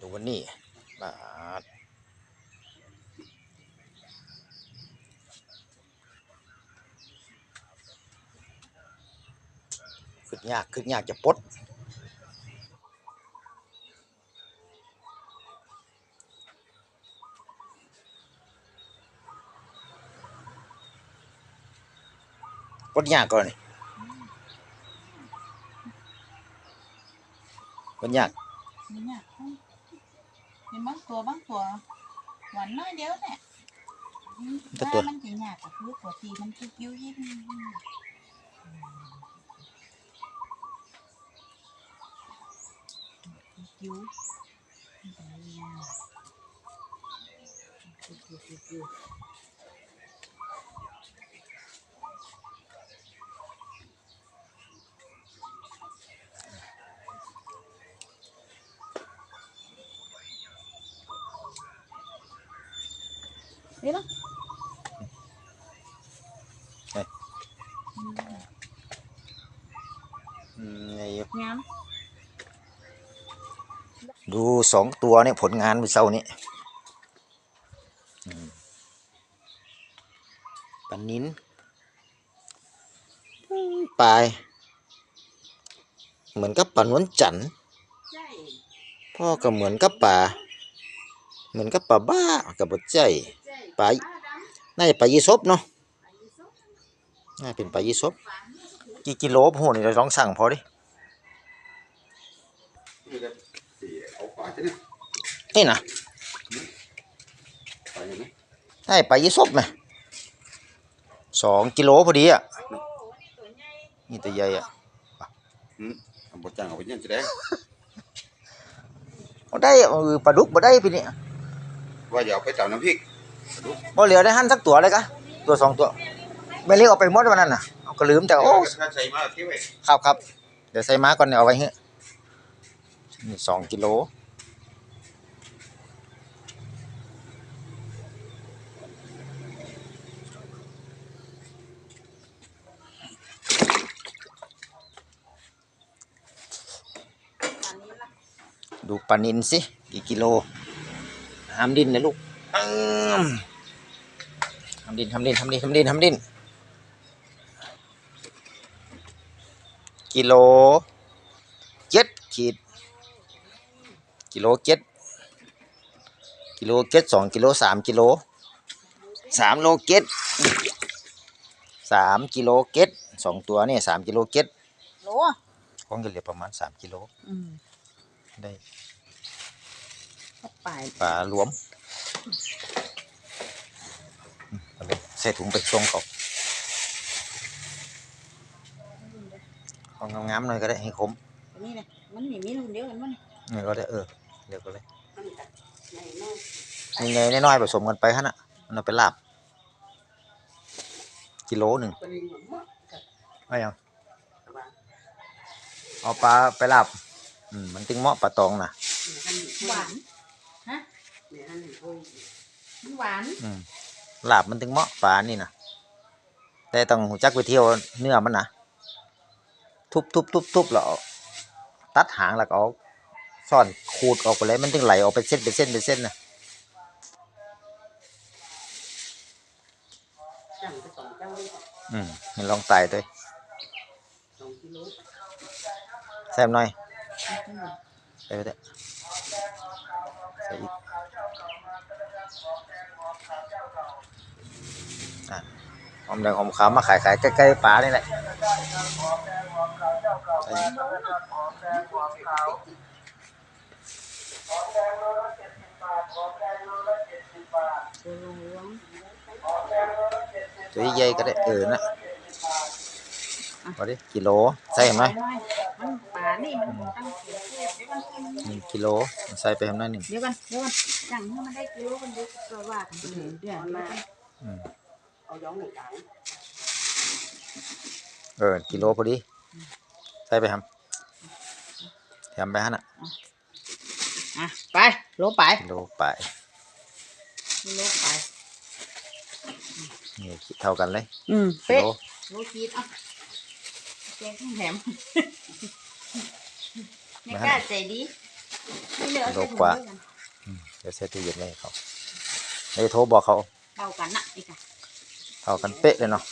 ตัววันนี้บาทขึ้นยากขึ้นยากจะปดปดยากก่อนนี่ปดยาก เห็นบางตัวบางตัวหวานน้อยเดียวเนี่ยแต่ตัว มันจะยากกับคือตัวตีมันคือกิ้วยิ่งกิ้วกิ้ว นี่ละอืมไงงามดูสองตัวเนี่ยผลงานเมื่อเช้านี้อืมปลานินอืมปลาย เหมือนกับปลานวลจันทร์ใช่พ่อก็เหมือนกับปลาเหมือนกับปลาบ้ากับปลาใจใช่ ปลาดน่าจะปลายี่สบเนาะำไปซุปน่าเป็นปลายี่สบฝานเนี่ยก็ถือกี่กิโลโหนี่เราลองสั่งพอดินี่ก็สี่เอาขวาจะเนี่ยนี่นะไปอย่างนี้ได้ปลายี่สบไหมสองกิโลพอดีอะโอ้นี่ตัวใหญ่นี่ตัวใหญ่อะอืมเอาบทจ้างเอาไปเนี่ยจะได้เอาได้เออปลาดุกบ่ได้พี่นี่ว่าอย่าเอาไปตำน้ำพริก บ่เหลือได้หั่นสักตัวเลยกะตัวสองตัวไม่เลี้ยงเอาไปหมดวันนั้นน่ะเอาก็ลืมแต่โอ้ถ้าวครับครับเดี๋ยวใส่ม้าก่อนเนี่ยเอาไว้เฮ้นี่สองกิโลดูปลานินสิกี่กิโลห้ามดินนะลูก อืมห้ามดินห้ามดินห้ามดินห้ามดินห้ามดิน กิโลเจ็ดขีด กิโลเจ็ดกิโลเจ็ดสองกิโลสามกิโลสามโลเจ็ดสามกิโลเจ็ดสองตัวเนี่ยสามกิโลเจ็ดโลคงจะเหลือประมาณสามกิโลอืมได้เข้าไปปลารวมอืมเอาเลย ใส่ถุงไปส่งเขาเอางามๆหน่อยก็ได้ให้คมอันนี้นะมันมีมีรุ่นเดียวกันมั้งนี่ก็ได้เออเดี๋ยวก็เลยมันกัดใหญ่มากยังไงน้อยๆผสมกันไปฮะน่ะมันเอาไปลาบกิโลหนึ่งเป็นหมดกัดไม่เอากระบาเอาปลาไปลาบอืมมันตึงเหมาะปลาตองนะหวานฮะมันหวานอืม ลาบมันตึงเหมาะปลานี่นะแต่ต้องหูจักไปเที่ยวเนื้อมันนะทุบทุบทุบทุบแล้วเอตัดหางแล้วก็เอาซ่อนขูดออกไปเลยมันถึงไหลออกเป็นเส้นเป็นเส้นเป็นเส้นนะอืมมันลองไต่ด้วยแซมหน่อยใส่ไปเถอะใส่อีกอะ หอมแดงหอมขาวมาขายขายใกล้ๆปลานี่แหละใส่อีกตัวลงล้วงตัวใหญ่ๆก็ได้เออนะพอดิกิโลใส่เห็นไหมมันป่านี่มันตั้งเขียวเดี๋ยวมันกินหนึ่งกิโลใส่ไปทำหน้าหนึ่งเดี๋ยวกันเดี๋ยวกันสั่งให้มันได้กิโลกันเดี๋ยวก็ว่ากันเดี๋ยวเดี๋ยวมาอืม เอาย้องหนึ่งถังเออกิโลพอดี ใส่ไปทำทำไปฮะน่ะอะไปโลไปโลไปโลไปนี่เท่ากันเลย อืมเป๊ะโลคิดอะแกงแถมไม่กล้าใจดีไม่เลือกใส่ถุเดียวกันเดี๋ยวเซตตู้เย็นให้เขาเดี๋ยวโทรบอกเขาเท่ากันนะอีกอะ เข้ากันเป๊ะเลยเนาะ